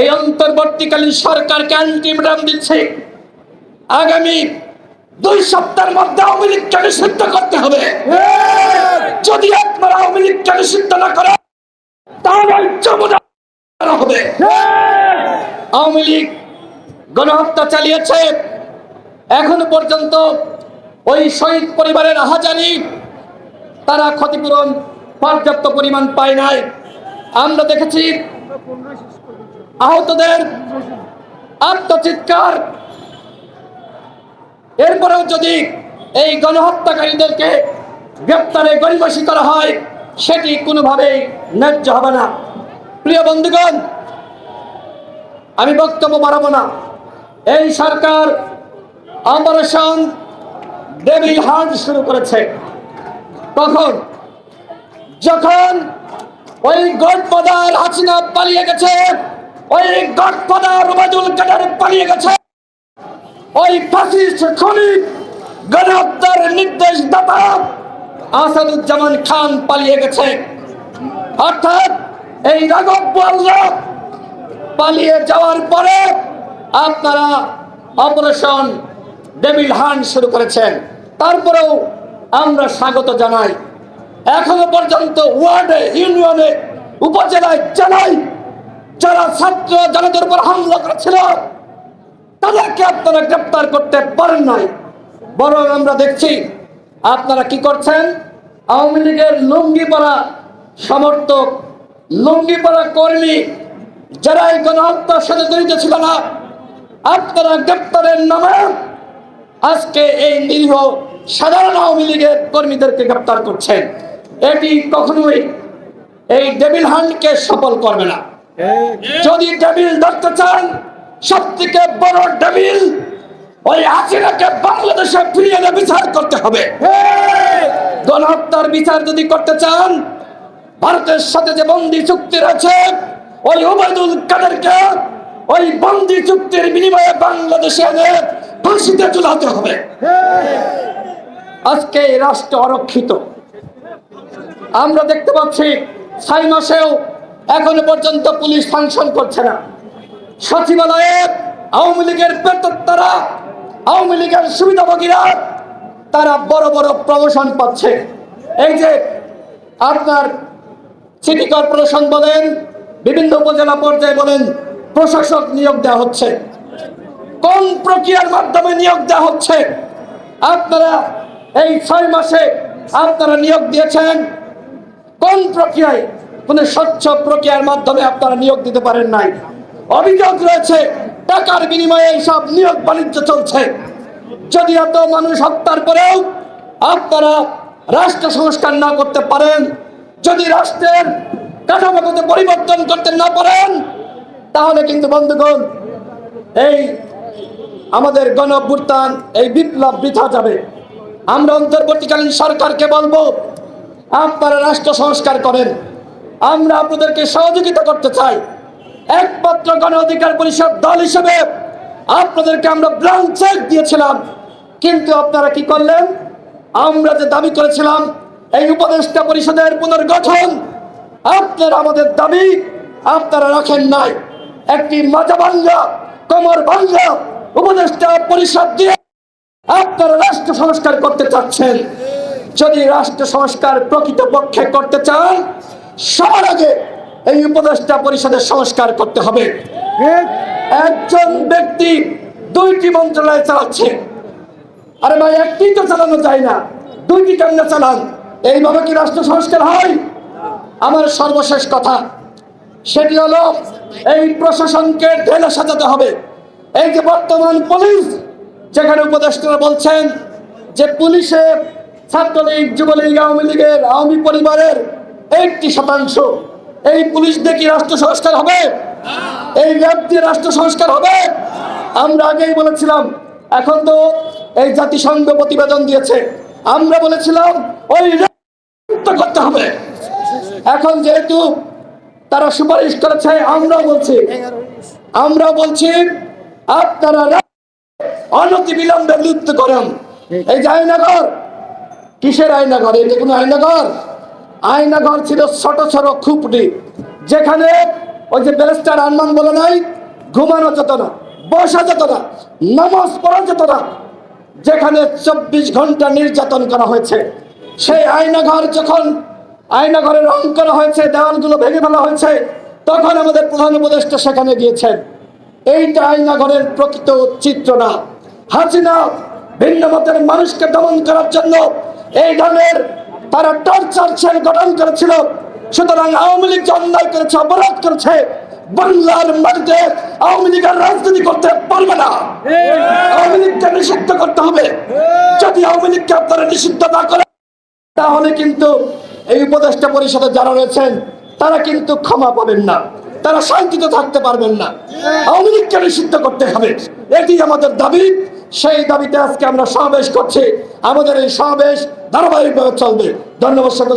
এই অন্তর্বর্তীকালীন সরকারকে আলটিমেটাম দিচ্ছে। আগামী দুই সপ্তাহের মধ্যে আওয়ামী লীগকে নিষিদ্ধ করতে হবে। যদি আপনারা আওয়ামী লীগকে নিষিদ্ধ না করেন, তাহলে হবে। আওয়ামী লীগ গণহত্যা চালিয়েছে। এখনও পর্যন্ত ওই শহীদ পরিবারের আহাজানি তারা ক্ষতিপূরণ, পর্যাপ্ত পরিমাণ পায় নাই। আমরা দেখেছি আহতদের আত্মচিৎকার। এরপরেও যদি এই গণহত্যাকারীদেরকে গ্রেপ্তারে গরিবাসী করা হয়, সেটি কোনোভাবেই ন্যায্য হবে না। প্রিয় বন্ধুগণ, আমি বক্তব্য বাড়াবো না। এই সরকার অপারেশন ডেভিল হান্ট শুরু করেছে। কখন যখন ওই গডফাদার হাসিনা পালিয়ে গেছে ওই গডফাদার ওবায়দুল কাদের পালিয়ে গেছে। ওই ফাসিস্ট খনিক গণহত্যার নির্দেশ দাতা আসাদুজ্জামান খান পালিয়ে গেছে। অর্থাৎ এই রাঘব বোয়ালরা পালিয়ে যাওয়ার পরে আপনারা অপারেশন ডেভিল হান্ট শুরু করেছেন। তারপরেও আমরা স্বাগত জানাই। এখনও পর্যন্ত ওয়ার্ডে, ইউনিয়নে, উপজেলায়, জেলায় যারা ছাত্র জনতার উপর হামলা করেছিল, তাদেরকে আপনারা গ্রেপ্তার করতে পারেন নাই। বরং আমরা দেখছি, আপনারা কি করছেন? আওয়ামী লীগের লুঙ্গি পরা সমর্থক লুঙ্গি পরা কর্মী যারা এই গণহত্যার সাথে জড়িত ছিল না, আপনারা গ্রেপ্তারের নামে আজকে এই নিরীহ সাধারণ আওয়ামী লীগের কর্মীদেরকে গ্রেপ্তার করছেন। এটি কখনোই এই ডেভিল হান্টকে সফল করবে না। যদি ডেভিল ধরতে চান সব থেকে বড় ডেভিল ওই হাসিনাকে বাংলাদেশে ফিরিয়ে এনে বিচার করতে হবে। গণহত্যার বিচার যদি করতে চান, ভারতের সাথে যে বন্দি চুক্তি রয়েছে, ওই ওবায়দুল কাদেরকে ওই বন্দি চুক্তির বিনিময়ে বাংলাদেশে এনে ফাঁসিতে ঝুলাতে হবে। আজকে রাষ্ট্র অরক্ষিত। আমরা দেখতে পাচ্ছি, ছয় মাসেও এখনও পর্যন্ত পুলিশ ফাংশন করছে না। সচিবালয়ে আওয়ামী লীগের তারা আওয়ামী লীগের সুবিধাভোগীরা, তারা বড় বড় প্রমোশন পাচ্ছে। এই যে আপনার সিটি কর্পোরেশন বলেন, বিভিন্ন উপজেলা পর্যায়ে বলেন, প্রশাসক নিয়োগ দেওয়া হচ্ছে। কোন প্রক্রিয়ার মাধ্যমে নিয়োগ দেওয়া হচ্ছে? আপনারা এই ছয় মাসে আপনারা নিয়োগ দিয়েছেন। কোন প্রক্রিয়ায়? কোন স্বচ্ছ প্রক্রিয়ার মাধ্যমে আপনারা নিয়োগ দিতে পারেন নাই। অভিযোগ রয়েছে, টাকার বিনিময়ে এইসব নিয়োগ বাণিজ্য চলছে। যদি এত মানুষ হত্যার পরেও আপনারা রাষ্ট্র সংস্কার না করতে পারেন, যদি রাষ্ট্রের কাঠামোগত পরিবর্তন করতে না পারেন, তাহলে কিন্তু বন্ধুগণ, এই আমাদের গণ এই বিপ্লব বৃথা যাবে। আমরা অন্তর্বর্তীকালীন সরকারকে বলব, আপনারা রাষ্ট্র সংস্কার করেন। আমরা আপনাদেরকে সহযোগিতা করতে চাই। একমাত্র গণ অধিকার পরিষদ দল হিসেবে আপনাদেরকে আমরা ব্লাঙ্ক চেক দিয়েছিলাম। কিন্তু আপনারা কি করলেন? আমরা যে দাবি করেছিলাম, এই উপদেষ্টা পরিষদের পুনর্গঠন আপনারা আমাদের দাবি আপনারা রাখেন নাই। একটি মাজা বাংলা কমর বাংলা উপদেষ্টা পরিষদ দিয়ে আপনারা রাষ্ট্র সংস্কার করতে চাচ্ছেন। যদি রাষ্ট্র সংস্কার প্রকৃতপক্ষে করতে চান সবার আগে এই উপদেষ্টা পরিষদের সংস্কার করতে হবে। একজন ব্যক্তি দুইটি মন্ত্রণালয় চালাচ্ছে। আরে ভাই, একটি তো চালানো যায় না। দুইটি কেমনে চালান? এইভাবে কি রাষ্ট্র সংস্কার হয়? আমার সর্বশেষ কথা, সেটি হলো এই প্রশাসনকে ঢেলে সাজাতে হবে। এই যে বর্তমান পুলিশ, যেখানে উপদেষ্টারা বলছেন যে পুলিশে ছাত্রলীগ, যুবলীগ, আওয়ামী লীগের, আওয়ামী পরিবারের এইটি শতাংশ। এই পুলিশ দিয়ে কি রাষ্ট্র সংস্কার হবে? এই র্যাব দিয়ে রাষ্ট্র সংস্কার হবে? আমরা আগেই বলেছিলাম, এখন তো এই জাতিসংঘ প্রতিবেদন দিয়েছে। আমরা বলেছিলাম, ওই করতে হবে। এখন যেহেতু তারা সুপারিশ করেছে আমরা বলছি আমরা বলছি, আপনারা অনতি বিলম্বে বিলুপ্ত করেন। এই যে আইনাগর, কিসের আইনাগর? এটা কোনো আইনাগর? আইনাগর ছিল ছোট ছোট খুপড়ি। যেখানে ওই যে ব্যারিস্টার আরমান বলে নাই, ঘুমানো যেত না, বসা যেত না, নামাজ পড়া যেত না। যেখানে চব্বিশ ঘণ্টা নির্যাতন করা হয়েছে। সেই আয়নাঘর যখন আয়নাঘরে রং করা হয়েছে, দেওয়ালগুলো ভেঙে ফেলা হয়েছে, তখন আমাদের প্রধান উপদেষ্টা সেখানে গিয়েছেন। এইটা আয়নাঘরের প্রকৃত চিত্র না। হাসিনা ভিন্ন মতের মানুষকে দমন করার জন্য এই ধরনের তারা টর্চার সেল গঠন করেছিল। সুতরাং আওয়ামী লীগ অন্যায় করেছে, অপরাধ করেছে। বাংলার মাটিতে আওয়ামী লীগ আর রাজনীতি করতে পারবে না। আওয়ামী লীগকে নিষিদ্ধ করতে হবে। যদি আওয়ামী লীগকে আপনারা নিষিদ্ধ না করে তাহলে কিন্তু এই উপদেষ্টা পরিষদে যারা রয়েছেন, তারা কিন্তু ক্ষমা পাবেন না। তারা শান্তিতে থাকতে পারবেন না। আওয়ামী লীগকে নিষিদ্ধ করতে হবে। এটি আমাদের দাবি। সেই দাবিতে আজকে আমরা সমাবেশ করছি। আমাদের এই সমাবেশ ধারাবাহিকভাবে চলবে। ধন্যবাদ সকল